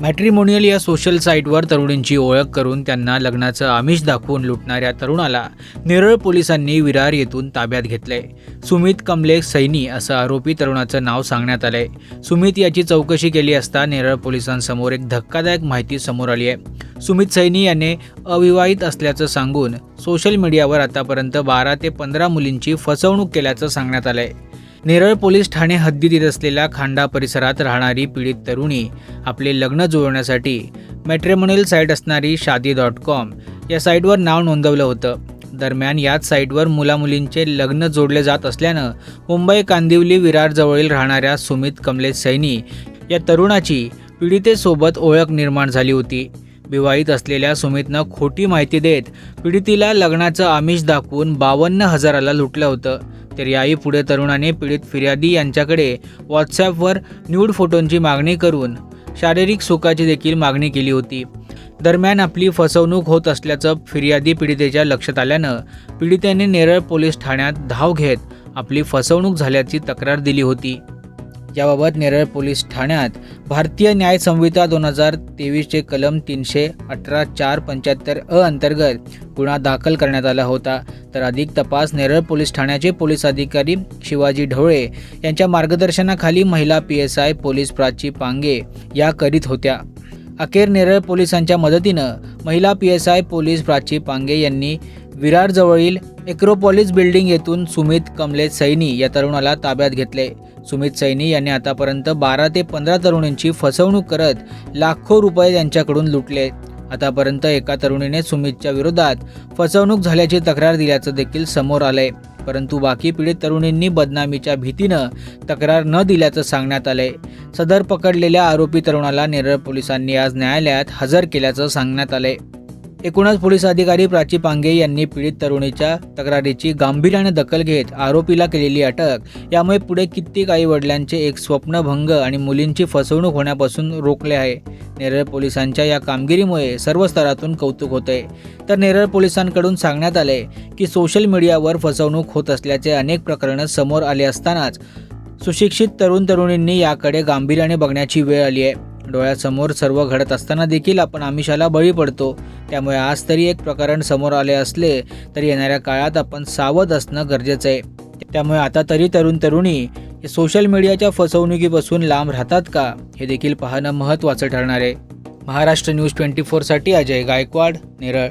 Matrimonial या social साईटवर तरुणींची ओळख करून त्यांना लग्नाचं आमिष दाखवून लुटणाऱ्या तरुणाला नेरळ पोलिसांनी विरार येथून ताब्यात घेतले सुमित कमले सैनी असं आरोपी तरुणाचं नाव सांगण्यात आलंय. सुमित याची चौकशी केली असता नेरळ पोलिसांसमोर एक धक्कादायक माहिती समोर आली आहे सुमित सैनी याने अविवाहित असल्याचं सांगून सोशल मीडियावर आतापर्यंत बारा ते पंधरा मुलींची फसवणूक केल्याचं सांगण्यात आलंय. नेरळ पोलीस ठाणे हद्दीत येत असलेल्या खांडा परिसरात राहणारी पीडित तरुणी आपले लग्न जुळवण्यासाठी मॅट्रिमोनियल साईट असणारी शादी डॉट कॉम या साईटवर नाव नोंदवलं होतं. दरम्यान याच साईटवर मुलामुलींचे लग्न जोडले जात असल्यानं मुंबई कांदिवली विरारजवळील राहणाऱ्या सुमित कमलेश सैनी या तरुणाची पीडितेसोबत ओळख निर्माण झाली होती. विवाहित असलेल्या सुमितनं खोटी माहिती देत पीडितीला लग्नाचं आमिष दाखवून बावन्न हजाराला लुटलं होतं. तर याही पुढे तरुणाने पीडित फिर्यादी यांच्याकडे व्हॉट्सॲपवर न्यूड फोटोंची मागणी करून शारीरिक सुखाची देखील मागणी केली होती. दरम्यान आपली फसवणूक होत असल्याचं फिर्यादी पीडितेच्या लक्षात आल्यानं पीडितेने नेरळ पोलीस ठाण्यात धाव घेत आपली फसवणूक झाल्याची तक्रार दिली होती. याबाबत नेरळ पोलीस ठाण्यात भारतीय न्याय संहिता दोन हजार तेवीसचे कलम तीनशे अठरा चार पंच्याहत्तर अ अंतर्गत गुन्हा दाखल करण्यात आला होता. तर अधिक तपास नेरळ पोलीस ठाण्याचे पोलीस अधिकारी शिवाजी ढवळे यांच्या मार्गदर्शनाखाली महिला P S I police Prachi Pange या करीत होत्या. अखेर नेरळ पोलिसांच्या मदतीनं महिला P S I police Prachi Pange यांनी विरारजवळील एक्रोपॉलिस बिल्डिंग येथून सुमित कमलेश सैनी या तरुणाला ताब्यात घेतले. सुमित सैनी यांनी आतापर्यंत बारा ते पंधरा तरुणींची फसवणूक करत लाखो रुपये त्यांच्याकडून लुटले. आतापर्यंत एका तरुणीने सुमितच्या विरोधात फसवणूक झाल्याची तक्रार दिल्याचं देखील समोर आलंय. परंतु बाकी पीडित तरुणींनी बदनामीच्या भीतीनं तक्रार न दिल्याचं सांगण्यात आलंय. सदर पकडलेल्या आरोपी तरुणाला नेरळ पोलिसांनी आज न्यायालयात हजर केल्याचं सांगण्यात आलंय. एकूणच पोलीस अधिकारी प्राची पांगे यांनी पीडित तरुणीच्या तक्रारीची गांभीर्याने दखल घेत आरोपीला केलेली अटक यामुळे पुढे कित्येक आई वडिलांचे एक स्वप्नभंग आणि मुलींची फसवणूक होण्यापासून रोखले आहे. नेरळ पोलिसांच्या या कामगिरीमुळे सर्व स्तरातून कौतुक होते. तर नेरळ पोलिसांकडून सांगण्यात आले की सोशल मीडियावर फसवणूक होत असल्याचे अनेक प्रकरणं समोर आले असतानाच सुशिक्षित तरुण तरुणींनी याकडे गांभीर्याने बघण्याची वेळ आली आहे. डोळ्यासमोर सर्व घडत असताना देखील आपण आमिषाला बळी पडतो. त्यामुळे आज तरी एक प्रकरण समोर आले असले तरी येणाऱ्या काळात आपण सावध असणं गरजेचं आहे. त्यामुळे आता तरी तरुण तरुणी हे सोशल मीडियाच्या फसवणुकीपासून लांब राहतात का? हे देखील पाहणं महत्त्वाचं ठरणार आहे. महाराष्ट्र न्यूज ट्वेंटी फोरसाठी अजय गायकवाड नेरळ.